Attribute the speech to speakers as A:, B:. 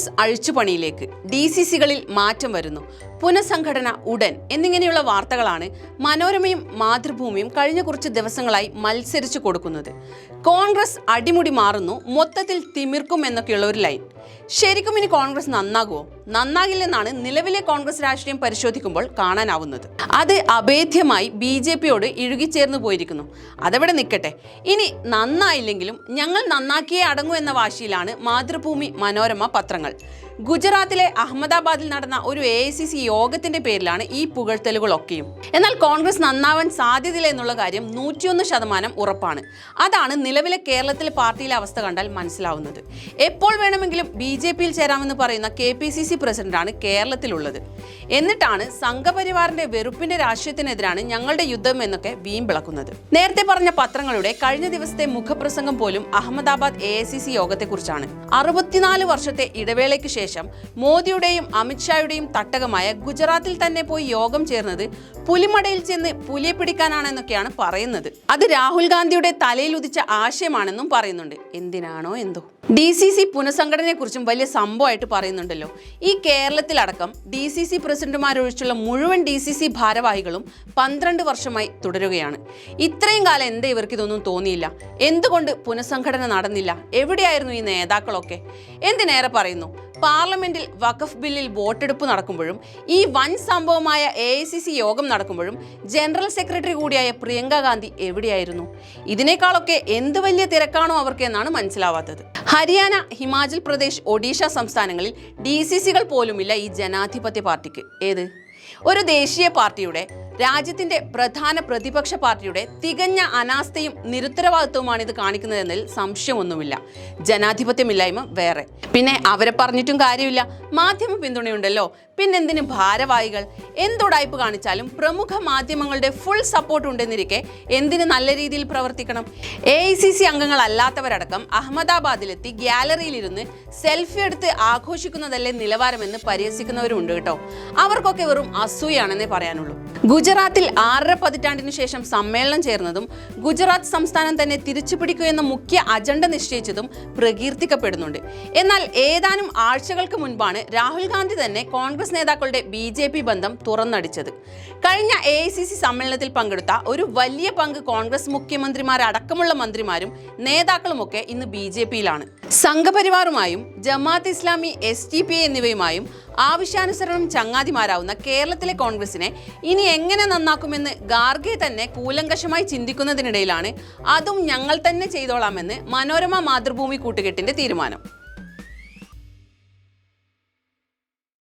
A: കോൺഗ്രസ് അഴിച്ചുപണിയിലേക്ക് D C സികളിൽ മാറ്റം വരുന്നു. പുനഃസംഘടന ഉടൻ എന്നിങ്ങനെയുള്ള വാർത്തകളാണ് മനോരമയും മാതൃഭൂമിയും കഴിഞ്ഞ കുറച്ച് ദിവസങ്ങളായി മത്സരിച്ചു കൊടുക്കുന്നത്. കോൺഗ്രസ് അടിമുടി മാറുന്നു. മൊത്തത്തിൽ തിമിർക്കും എന്നൊക്കെയുള്ള ഒരു ലൈൻ. ശരിക്കും ഇനി കോൺഗ്രസ് നന്നാകുമോ നന്നാകില്ലെന്നാണ് നിലവിലെ കോൺഗ്രസ് രാഷ്ട്രീയം പരിശോധിക്കുമ്പോൾ കാണാനാവുന്നത്. അത് അഭേദ്യമായി ബി ജെ പിയോട് ഇഴുകിച്ചേർന്ന് പോയിരിക്കുന്നു. അതവിടെ നിൽക്കട്ടെ. ഇനി നന്നായില്ലെങ്കിലും ഞങ്ങൾ നന്നാക്കിയേ അടങ്ങൂ എന്ന വാശിയിലാണ് മാതൃഭൂമി മനോരമ പത്രങ്ങൾ. ഗുജറാത്തിലെ അഹമ്മദാബാദിൽ നടന്ന ഒരു എ ഐ സി സി യോഗത്തിന്റെ പേരിലാണ് ഈ പുകഴ്ത്തലുകളൊക്കെയും. എന്നാൽ കോൺഗ്രസ് നന്നാവാൻ സാധ്യതയില്ല എന്നുള്ള കാര്യം നൂറ്റിയൊന്ന് ശതമാനം ഉറപ്പാണ്. അതാണ് നിലവിലെ കേരളത്തിലെ പാർട്ടിയിലെ അവസ്ഥ കണ്ടാൽ മനസ്സിലാവുന്നത്. എപ്പോൾ വേണമെങ്കിലും ബി ജെ പിയിൽ ചേരാമെന്ന് പറയുന്ന കെ പി സി സി പ്രസിഡന്റാണ് കേരളത്തിലുള്ളത്. എന്നിട്ടാണ് സംഘപരിവാറിന്റെ വെറുപ്പിന്റെ രാഷ്ട്രീയത്തിനെതിരാണ് ഞങ്ങളുടെ യുദ്ധം എന്നൊക്കെ വീമ്പിളക്കുന്നത് നേരത്തെ പറഞ്ഞ പത്രങ്ങളുടെ കഴിഞ്ഞ ദിവസത്തെ മുഖപ്രസംഗം പോലും Ahmedabad A I C C യോഗത്തെക്കുറിച്ചാണ്. അറുപത്തിനാല് വർഷത്തെ ഇടവേളയ്ക്ക് ശേഷം മോദിയുടെയും അമിത്ഷായുടെയും തട്ടകമായ ഗുജറാത്തിൽ തന്നെ പോയി യോഗം ചേർന്നത് പുലിമടയിൽ ചെന്ന് പുലിയെ പിടിക്കാനാണെന്നൊക്കെയാണ് പറയുന്നത്. അത് രാഹുൽ ഗാന്ധിയുടെ തലയിൽ ഉദിച്ച ആശയമാണെന്നും പറയുന്നുണ്ട്. എന്തിനാണോ എന്തോ. ഡി സി സി പുനഃസംഘടനയെക്കുറിച്ചും വലിയ സംഭവമായിട്ട് പറയുന്നുണ്ടല്ലോ. ഈ കേരളത്തിലടക്കം ഡി സി സി പ്രസിഡന്റുമാരൊഴിച്ചുള്ള മുഴുവൻ ഡി സി സി ഭാരവാഹികളും പന്ത്രണ്ട് വർഷമായി തുടരുകയാണ്. ഇത്രയും കാലം എന്താ ഇവർക്ക് ഇതൊന്നും തോന്നിയില്ല? എന്തുകൊണ്ട് പുനഃസംഘടന നടന്നില്ല? എവിടെയായിരുന്നു ഈ നേതാക്കളൊക്കെ? എന്തിനേറെ പറയുന്നു? പാർലമെന്റിൽ വഖഫ് ബില്ലിൽ വോട്ടെടുപ്പ് നടക്കുമ്പോഴും ഈ വൻ സംഭവമായ എ യോഗം നടക്കുമ്പോഴും ജനറൽ സെക്രട്ടറി കൂടിയായ പ്രിയങ്ക ഗാന്ധി എവിടെയായിരുന്നു? ഇതിനേക്കാളൊക്കെ എന്ത് വലിയ തിരക്കാണോ അവർക്ക് എന്നാണ് മനസ്സിലാവാത്തത്. ഹരിയാന ഹിമാചൽ പ്രദേശ് ഒഡീഷ സംസ്ഥാനങ്ങളിൽ ഡി സി സികൾ പോലുമില്ല ഈ ജനാധിപത്യ പാർട്ടിക്ക്. ഏത്? ഒരു ദേശീയ പാർട്ടിയുടെ രാജ്യത്തിന്റെ പ്രധാന പ്രതിപക്ഷ പാർട്ടിയുടെ തികഞ്ഞ അനാസ്ഥയും നിരുത്തരവാദിത്വവുമാണ് ഇത് കാണിക്കുന്നതെന്നതിൽ സംശയമൊന്നുമില്ല. ജനാധിപത്യമില്ലായ്മ വേറെ. പിന്നെ അവരെ പറഞ്ഞിട്ടും കാര്യമില്ല. മാധ്യമ പിന്തുണയുണ്ടല്ലോ. പിന്നെന്തിന് ഭാരവാഹികൾ? എന്തുടായ്പ് കാണിച്ചാലും പ്രമുഖ മാധ്യമങ്ങളുടെ ഫുൾ സപ്പോർട്ട് ഉണ്ടെന്നിരിക്കെ എന്തിന് നല്ല രീതിയിൽ പ്രവർത്തിക്കണം? എ ഐ സി സി അംഗങ്ങളല്ലാത്തവരടക്കം അഹമ്മദാബാദിലെത്തി ഗ്യാലറിയിലിരുന്ന് സെൽഫി എടുത്ത് ആഘോഷിക്കുന്നതല്ലേ നിലവാരമെന്ന് പരിഹസിക്കുന്നവരുണ്ട് കേട്ടോ. അവർക്കൊക്കെ വെറും അസൂയാണെന്നേ പറയാനുള്ളൂ. ഗുജറാത്തിൽ ആറര പതിറ്റാണ്ടിനു ശേഷം സമ്മേളനം ചേർന്നതും ഗുജറാത്ത് സംസ്ഥാനം തന്നെ തിരിച്ചുപിടിക്കുക എന്ന മുഖ്യ അജണ്ട നിശ്ചയിച്ചതും പ്രകീർത്തിക്കപ്പെടുന്നുണ്ട്. എന്നാൽ ഏതാനും ആഴ്ചകൾക്ക് മുൻപാണ് രാഹുൽ ഗാന്ധി തന്നെ കോൺഗ്രസ് നേതാക്കളുടെ ബി ജെ പി ബന്ധം തുറന്നടിച്ചത്. കഴിഞ്ഞ എ ഐ സി സി സമ്മേളനത്തിൽ പങ്കെടുത്ത ഒരു വലിയ പങ്ക് കോൺഗ്രസ് മുഖ്യമന്ത്രിമാരടക്കമുള്ള മന്ത്രിമാരും നേതാക്കളുമൊക്കെ ഇന്ന് ബി ജെ പിയിലാണ്. സംഘപരിവാറുമായും Jamaat Islami S T P എന്നിവയുമായും ആവശ്യാനുസരണം ചങ്ങാതിമാരാവുന്ന കേരളത്തിലെ കോൺഗ്രസിനെ ഇനി എങ്ങനെ നന്നാക്കുമെന്ന് ഗാർഗെ തന്നെ കൂലങ്കഷമായി ചിന്തിക്കുന്നതിനിടയിലാണ് അതും ഞങ്ങൾ തന്നെ ചെയ്തോളാമെന്ന് മനോരമ മാതൃഭൂമി കൂട്ടുകെട്ടിന്റെ തീരുമാനം.